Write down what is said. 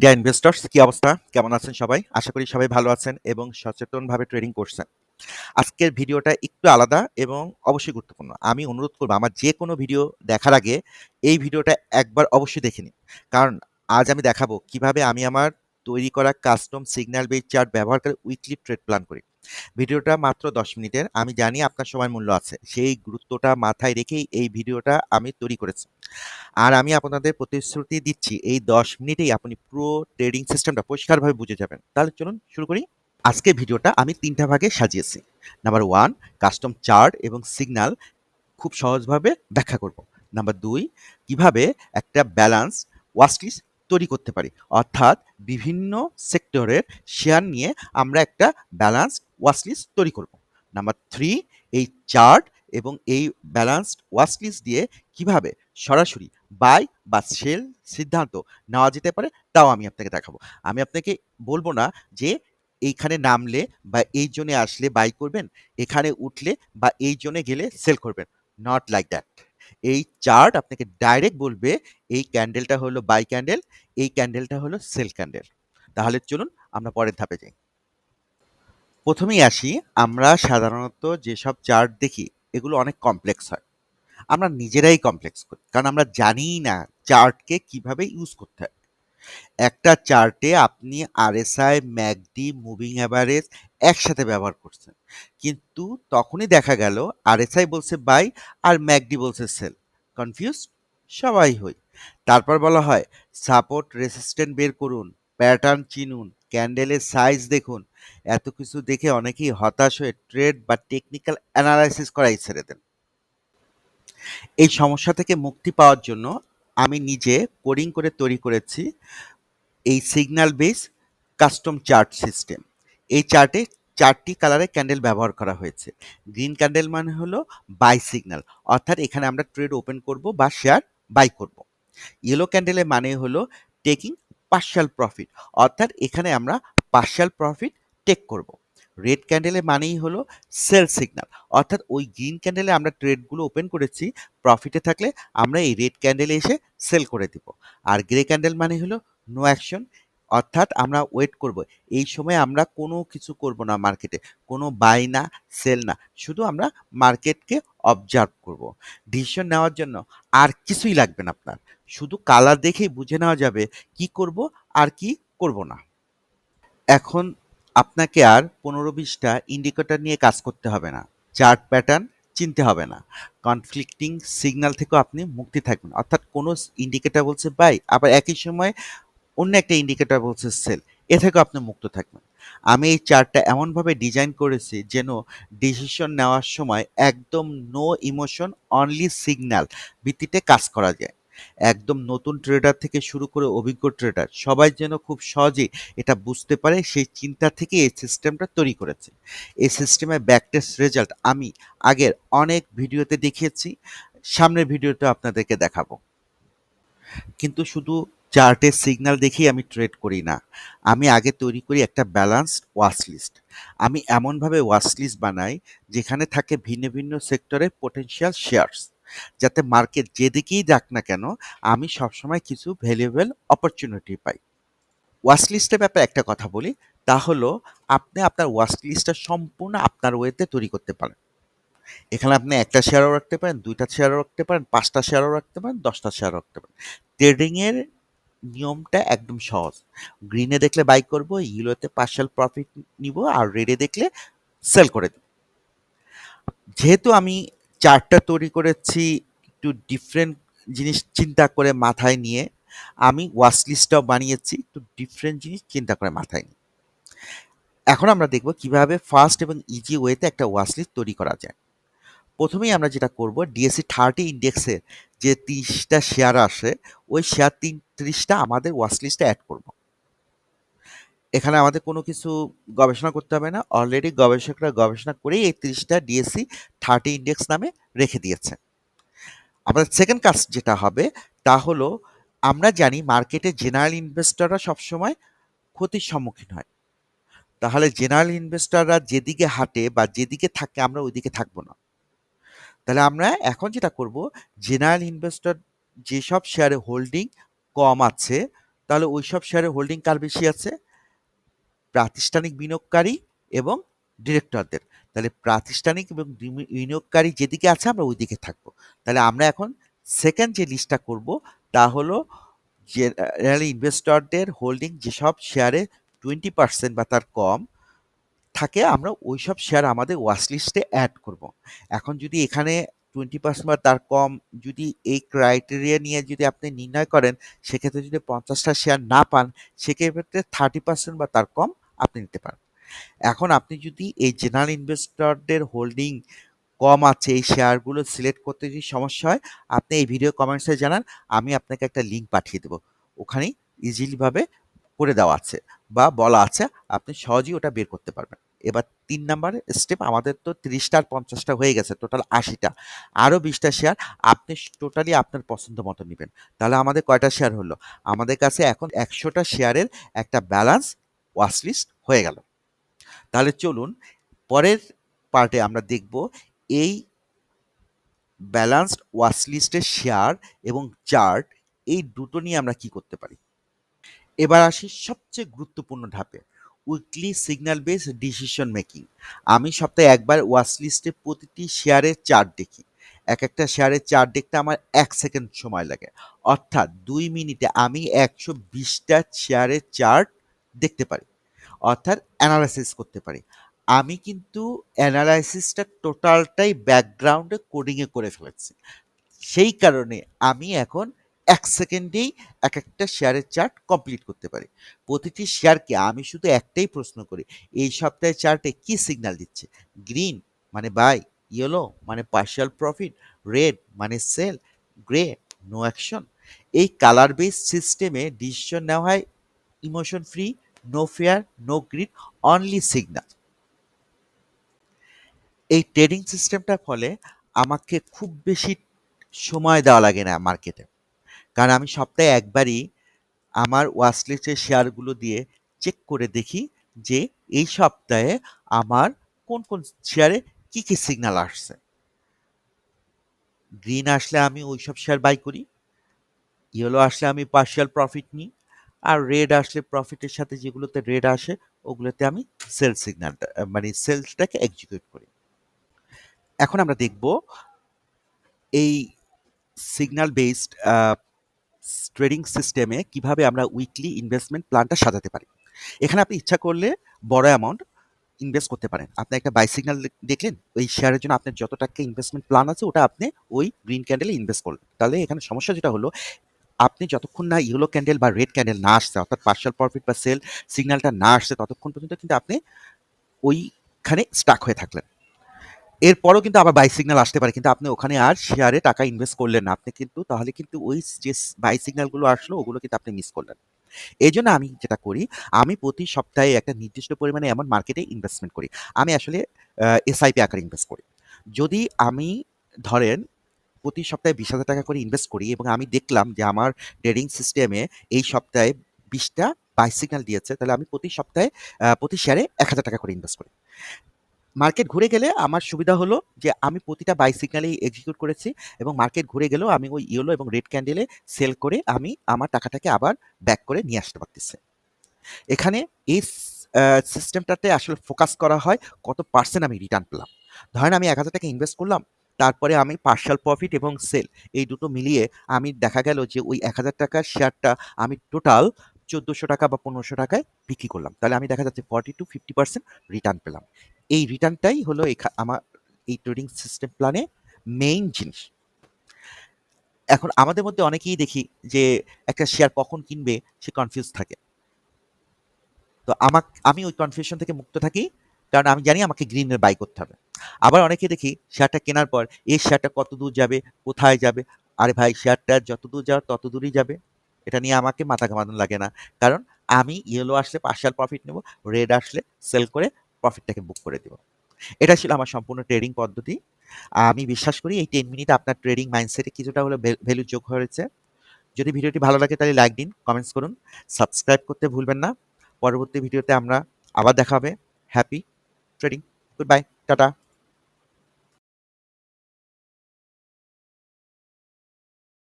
Deer investors কি অবস্থা? কেমন আছেন সবাই? আশা করি সবাই ভালো আছেন এবং সচেতনভাবে ট্রেডিং করছেন। আজকের ভিডিওটা একটু আলাদা এবং অবশ্যই গুরুত্বপূর্ণ। আমি অনুরোধ করব, আমার যে কোনো ভিডিও দেখার আগে এই ভিডিওটা একবার অবশ্যই দেখে নিন। কারণ আজ আমি দেখাবো কীভাবে আমি আমার তৈরি করা কাস্টম সিগন্যাল বেস চার্ট ব্যবহার করে উইকলি ট্রেড প্ল্যান করি। ভিডিওটা মাত্র দশ মিনিটের। আমি জানি আপনার সময় মূল্য আছে। সেই গুরুত্বটা মাথায় রেখেই এই ভিডিওটা আমি তৈরি করেছি। আর আমি আপনাদের প্রতিশ্রুতি দিচ্ছি, এই দশ মিনিটেই আপনি পুরো ট্রেডিং সিস্টেমটা পরিষ্কারভাবে বুঝে যাবেন। তাহলে চলুন শুরু করি। আজকে ভিডিওটা আমি তিনটা ভাগে সাজিয়েছি। নাম্বার ওয়ান কাস্টম চার্ট এবং সিগন্যাল খুব সহজভাবে ব্যাখ্যা করব। নাম্বার দুই, কীভাবে একটা ব্যালেন্স ওয়াস্টিস তৈরি করতে পারি। অর্থাৎ বিভিন্ন সেক্টরের শেয়ার নিয়ে আমরা একটা ব্যালেন্স ওয়াচলিস্ট তৈরি করব। নাম্বার থ্রি এই চার্ট এবং এই ব্যালেন্সড ওয়াচলিস্ট দিয়ে কীভাবে সরাসরি বাই বা সেল সিদ্ধান্ত নেওয়া যেতে পারে, তাও আমি আপনাকে দেখাবো। আমি আপনাকে বলব না যে এইখানে নামলে বা এই জোনে আসলে বাই করবেন, এখানে উঠলে বা এই জোনে গেলে সেল করবেন। নট লাইক দ্যাট এই চার্ট আপনাকে ডাইরেক্ট বলবে, এই ক্যান্ডেলটা হলো বাই ক্যান্ডেল এই ক্যান্ডেলটা হলো সেল ক্যান্ডেল তাহলে চলুন আমরা পরের ধাপে যাই। প্রথমেই আসি, আমরা সাধারণত যেসব চার্ট দেখি, এগুলো অনেক কমপ্লেক্স হয়। আমরা নিজেরাই কমপ্লেক্স করি, কারণ আমরা জানিই না চার্টকে কীভাবে ইউজ করতে হয়। একটা চার্টে আপনি আরএসআই ম্যাকডি, মুভিং অ্যাভারেজ একসাথে ব্যবহার করছেন। কিন্তু তখনই দেখা গেল আরএসআই বলছে বাই আর ম্যাকডি বলছে সেল। কনফিউজ সবাই হই। তারপর বলা হয়, সাপোর্ট রেসিস্ট্যান্ট বের করুন, প্যাটার্ন চিনুন, ক্যান্ডেলের সাইজ দেখুন। এত কিছু দেখে অনেকেই হতাশ হয়ে ট্রেড বা টেকনিক্যাল অ্যানালাইসিস করাই ছেড়ে দেন। এই সমস্যা থেকে মুক্তি পাওয়ার জন্য আমি নিজে কোডিং করে তৈরি করেছি এই signal base custom chart system এই চার্টে চারটি কালারে ক্যান্ডেল ব্যবহার করা হয়েছে। গ্রিন ক্যান্ডেল মানে হলো বাই সিগন্যাল অর্থাৎ এখানে আমরা ট্রেড ওপেন করব বা শেয়ার বাই করব। ইয়েলো ক্যান্ডেলের মানে হলো টেকিং পার্শাল প্রফিট অর্থাৎ এখানে আমরা পার্শাল প্রফিট টেক করব। রেড ক্যান্ডেলের মানেই হলো সেল সিগনাল অর্থাৎ ওই গ্রিন ক্যান্ডেলে আমরা ট্রেডগুলো ওপেন করেছি প্রফিটে থাকলে আমরা এই রেড ক্যান্ডেলে এসে সেল করে দিব। আর গ্রে ক্যান্ডেল মানে হলো নো অ্যাকশন অর্থাৎ আমরা ওয়েট করব। এই সময় আমরা কোনো কিছু করব না মার্কেটে কোনো বাই না সেল না, শুধু আমরা মার্কেটকে অবজার্ভ করব। ডিসিশন নেওয়ার জন্য আর কিছুই লাগবে না আপনার। শুধু কালার দেখেই বুঝে নেওয়া যাবে কি করব আর কি করব না। এখন আপনাকে আর পনেরো বিশটা ইন্ডিকেটর নিয়ে কাজ করতে হবে না। চার্ট প্যাটার্ন চিনতে হবে না। কনফ্লিক্টিং সিগন্যাল থেকেও আপনি মুক্তি থাকবেন। অর্থাৎ কোনো ইন্ডিকেটর বলছে বাই আবার একই সময় অন্য একটা ইন্ডিকেটর বলছে সেল এ থেকেও আপনি মুক্ত থাকবেন। আমি এই চার্টটা এমনভাবে ডিজাইন করেছি যেন ডিসিশন নেওয়ার সময় একদম নো ইমোশন অনলি সিগন্যাল ভিত্তিতে কাজ করা যায়। একদম নতুন ট্রেডার থেকে শুরু করে অভিজ্ঞ ট্রেডার সবাই যেন খুব সহজেই এটা বুঝতে পারে সেই চিন্তা থেকে এই সিস্টেমটা তৈরি করেছে। এই সিস্টেমের ব্যাকটেস্ট রেজাল্ট আমি আগের অনেক ভিডিওতে দেখিয়েছি, সামনের ভিডিওতে আপনাদেরকে দেখাবো। কিন্তু শুধু চার্টের সিগন্যাল দেখেই আমি ট্রেড করি না, আমি আগে তৈরি করি একটা ব্যালান্সড ওয়াচ লিস্ট আমি এমনভাবে ওয়াচ লিস্ট বানাই যেখানে থাকে ভিন্ন ভিন্ন সেক্টরের পোটেনশিয়াল শেয়ারস যাতে মার্কেট যেদিকেই যাক না কেন, আমি সবসময় কিছু ভ্যালুয়েবল অপরচুনিটি পাই। ওয়াচ লিস্টের ব্যাপারে একটা কথা বলি, তা হলো আপনি আপনার ওয়াচ লিস্টটা সম্পূর্ণ আপনার ওয়েতে তৈরি করতে পারেন। এখানে আপনি একটা শেয়ারও রাখতে পারেন, দুইটা শেয়ারও রাখতে পারেন, পাঁচটা শেয়ারও রাখতে পারেন, দশটা শেয়ারও রাখতে পারেন। ট্রেডিংয়ের নিয়মটা একদম সহজ। গ্রিনে দেখলে বাই করব ইয়েলোতে পার্শাল প্রফিট নিব, আর রেডে দেখলে সেল করে দেব। যেহেতু আমি চার্টটা তৈরি করেছি একটু ডিফারেন্ট জিনিস চিন্তা করে মাথায় নিয়ে। আমি ওয়াচ লিস্টটাও বানিয়েছি, একটু ডিফারেন্ট জিনিস চিন্তা করে মাথায় নিয়ে। এখন আমরা দেখব কীভাবে ফাস্ট এবং ইজি ওয়েতে একটা ওয়াচ লিস্ট তৈরি করা যায়। প্রথমেই আমরা যেটা করব ডিএসসি থার্টি ইন্ডেক্সের যে তিরিশটা শেয়ার আসে, ওই শেয়ার তিন তিরিশটা আমাদের ওয়াচ লিস্টে অ্যাড করব। এখানে আমাদের কোনো কিছু গবেষণা করতে হবে না। অলরেডি গবেষকরা গবেষণা করেই এই তিরিশটা ডিএসসি থার্টি ইন্ডেক্স নামে রেখে দিয়েছে। আমাদের সেকেন্ড কাজ যেটা হবে, তা হলো আমরা জানি মার্কেটে জেনারেল ইনভেস্টররা সবসময় ক্ষতির সম্মুখীন হয়। তাহলে জেনারেল ইনভেস্টররা যেদিকে হাঁটে বা যেদিকে থাকে, আমরা ওইদিকে থাকব না। তাহলে আমরা এখন যেটা করব জেনারেল ইনভেস্টর যেসব শেয়ারে হোল্ডিং কম আছে, তাহলে ওইসব শেয়ারে হোল্ডিং কার বেশি আছে? প্রাতিষ্ঠানিক বিনিয়োগকারী এবং ডিরেক্টরদের। তাহলে প্রাতিষ্ঠানিক এবং বিনিয়োগকারী যেদিকে আছে আমরা ওই দিকে থাকব। তাহলে আমরা এখন সেকেন্ড যে লিস্টটা করব, তা হলো জেনারেল ইনভেস্টরদের হোল্ডিং যেসব শেয়ারে টোয়েন্টি পার্সেন্ট বা তার কম থাকে, আমরা ওই সব শেয়ার আমাদের ওয়াচ লিস্টে অ্যাড করব। এখন যদি এখানে টোয়েন্টি পার্সেন্ট বা তার কম যদি এই ক্রাইটেরিয়া নিয়ে যদি আপনি নির্ণয় করেন, সেক্ষেত্রে যদি পঞ্চাশটা শেয়ার না পান, সেক্ষেত্রে থার্টি পার্সেন্ট বা তার কম আপনি নিতে পারেন। এখন আপনি যদি এই জেনারেল ইনভেস্টরদের হোল্ডিং কম আছে, এই শেয়ারগুলো সিলেক্ট করতে যদি সমস্যা হয়, আপনি এই ভিডিও কমেন্টসে জানান, আমি আপনাকে একটা লিঙ্ক পাঠিয়ে দেবো। ওখানেই ইজিলিভাবে করে দেওয়া আছে বা বলা আছে, আপনি সহজেই ওটা বের করতে পারবেন। এবার তিন নাম্বার স্টেপ আমাদের তো তিরিশটা আর পঞ্চাশটা হয়ে গেছে টোটাল আশিটা। আরও বিশটা শেয়ার আপনি টোটালি আপনার পছন্দ মতো নেবেন। তাহলে আমাদের কয়টা শেয়ার হলো? আমাদের কাছে এখন একশোটা শেয়ারের একটা ব্যালেন্স ওয়াচ লিস্ট হয়ে গেল। তাহলে চলুন, পরের পার্টে আমরা দেখব এই ব্যালান্সড ওয়াচ লিস্টের শেয়ার এবং চার্ট এই দুটো নিয়ে আমরা কি করতে পারি। এবার আসি সবচেয়ে গুরুত্বপূর্ণ ধাপে weekly signal base decision making আমি সপ্তাহে একবার ওয়াচ লিস্টে প্রতিটি শেয়ারের চার্ট দেখি। এক একটা শেয়ারের চার্ট দেখতে আমার এক সেকেন্ড সময় লাগে। অর্থাৎ দুই মিনিটে আমি একশো বিশটা শেয়ারের চার্ট দেখতে পারি, অর্থাৎ অ্যানালাইসিস করতে পারি। আমি কিন্তু অ্যানালাইসিসটা টোটালটাই ব্যাকগ্রাউন্ডে কোডিংয়ে করে ফেলেছি। সেই কারণে আমি এখন এক সেকেন্ডেই এক একটা শেয়ারের চার্ট কমপ্লিট করতে পারি। প্রতিটি শেয়ারকে আমি শুধু একটাই প্রশ্ন করি, এই সপ্তাহের চার্টে কি সিগন্যাল দিচ্ছে? গ্রিন মানে বাই ইয়েলো মানে পার্শিয়াল প্রফিট রেড মানে সেল গ্রে নো অ্যাকশন এই কালার বেস সিস্টেমে ডিসিশন নেওয়া হয় emotion free no fear no greed only signal এই ট্রেডিং সিস্টেমটার ফলে আমাকে খুব বেশি সময় দেওয়া লাগে না মার্কেটে কারণ আমি সপ্তাহে একবারই আমার ওয়াচলিস্টের শেয়ারগুলো দিয়ে চেক করে দেখি যে এই সপ্তাহে আমার কোন কোন শেয়ারে কি কি সিগন্যাল আসছে। গ্রিন আসলে আমি ওইসব শেয়ার বাই করি ইয়েলো আসলে আমি পার্শিয়াল প্রফিট নিই। আর রেড আসলে প্রফিটের সাথে যেগুলোতে রেড আসে, ওগুলোতে আমি সেল সিগন্যালটা মানে সেলসটাকে এক্সিকিউট করি। এখন আমরা দেখব এই সিগন্যাল বেসড ট্রেডিং সিস্টেমে কীভাবে আমরা উইকলি ইনভেস্টমেন্ট প্ল্যানটা সাজাতে পারি। এখানে আপনি ইচ্ছা করলে বড় অ্যামাউন্ট ইনভেস্ট করতে পারেন। আপনি একটা বাই সিগন্যাল দেখলেন, ওই শেয়ারের জন্য আপনার যত টাকা ইনভেস্টমেন্ট প্ল্যান আছে, ওটা আপনি ওই গ্রিন ক্যান্ডেলে ইনভেস্ট করলেন। তাহলে এখানে সমস্যা যেটা হলো আপনি যতক্ষণ না ইয়েলো ক্যান্ডেল বা রেড ক্যান্ডেল না আসছে, অর্থাৎ পার্শাল প্রফিট বা সেল সিগন্যালটা না আসছে, ততক্ষণ পর্যন্ত কিন্তু আপনি ওইখানে স্টাক হয়ে থাকলেন। এরপরও কিন্তু আবার বাই সিগন্যাল আসতে পারে, কিন্তু আপনি ওখানে আর শেয়ারে টাকা ইনভেস্ট করলেন না। আপনি কিন্তু, তাহলে কিন্তু ওই যে বাই সিগন্যালগুলো আসলো, ওগুলো কিন্তু আপনি মিস করলেন। এই জন্য আমি যেটা করি, আমি প্রতি সপ্তাহে একটা নির্দিষ্ট পরিমাণে এমন মার্কেটে ইনভেস্টমেন্ট করি। আমি আসলে এসআইপি আকারে ইনভেস্ট করি। যদি আমি ধরেন প্রতি সপ্তাহে বিশ হাজার টাকা করে ইনভেস্ট করি এবং আমি দেখলাম যে আমার ট্রেডিং সিস্টেমে এই সপ্তাহে বিশটা বাই সিগন্যাল দিয়েছে, তাহলে আমি প্রতি সপ্তাহে প্রতি শেয়ারে এক হাজার টাকা করে ইনভেস্ট করি। মার্কেট ঘুরে গেলে আমার সুবিধা হলো যে আমি প্রতিটা বাই সিগন্যালেই এক্সিকিউট করেছি এবং মার্কেট ঘুরে গেলেও আমি ওই ইয়েলো এবং রেড ক্যান্ডেলে সেল করে আমি আমার টাকাটাকে আবার ব্যাক করে নিয়ে আসতে পারতেছি। এখানে এই সিস্টেমটাতে আসলে ফোকাস করা হয় কত পার্সেন্ট আমি রিটার্ন পেলাম। ধরেন আমি এক হাজার টাকা ইনভেস্ট করলাম তারপরে আমি পার্শাল প্রফিট এবং সেল এই দুটো মিলিয়ে আমি দেখা গেল যে ওই এক হাজার টাকার শেয়ারটা আমি টোটাল চোদ্দোশো টাকা বা পনেরোশো টাকায় বিক্রি করলাম। তাহলে আমি দেখা যাচ্ছে forty to fifty percent return পেলাম। এই রিটার্নটাই হলো আমার এই ট্রেডিং সিস্টেম প্ল্যানে মেইন জিনিস। এখন আমাদের মধ্যে অনেকেই দেখি যে একটা শেয়ার কখন কিনবে, সে কনফিউজ থাকে। তো আমাক, আমি ওই কনফিউশন থেকে মুক্ত থাকি, কারণ আমি জানি আমাকে গ্রিনের বাই করতে হবে। আবার অনেকে দেখি শেয়ারটা কেনার পর এই শেয়ারটা কত দূর যাবে? কোথায় যাবে? আরে ভাই, শেয়ারটা যত দূর যাওয়ার তত দূরই যাবে। এটা নিয়ে আমাকে মাথা ঘামানো লাগে না। কারণ আমি ইয়েলো আসলে পার্শাল প্রফিট নেব রেড আসলে সেল করে প্রফিটটাকে বুক করে দেব। এটা ছিল আমার সম্পূর্ণ ট্রেডিং পদ্ধতি। আমি বিশ্বাস করি এই টেন মিনিট আপনার ট্রেডিং মাইন্ডসেটে কিছুটা হলে ভ্যালু যোগ হয়েছে। যদি ভিডিওটি ভালো লাগে তাহলে লাইক দিন কমেন্টস করুন সাবস্ক্রাইব করতে ভুলবেন না। পরবর্তী ভিডিওতে আমরা আবার দেখা হবে। Happy trading good bye ta ta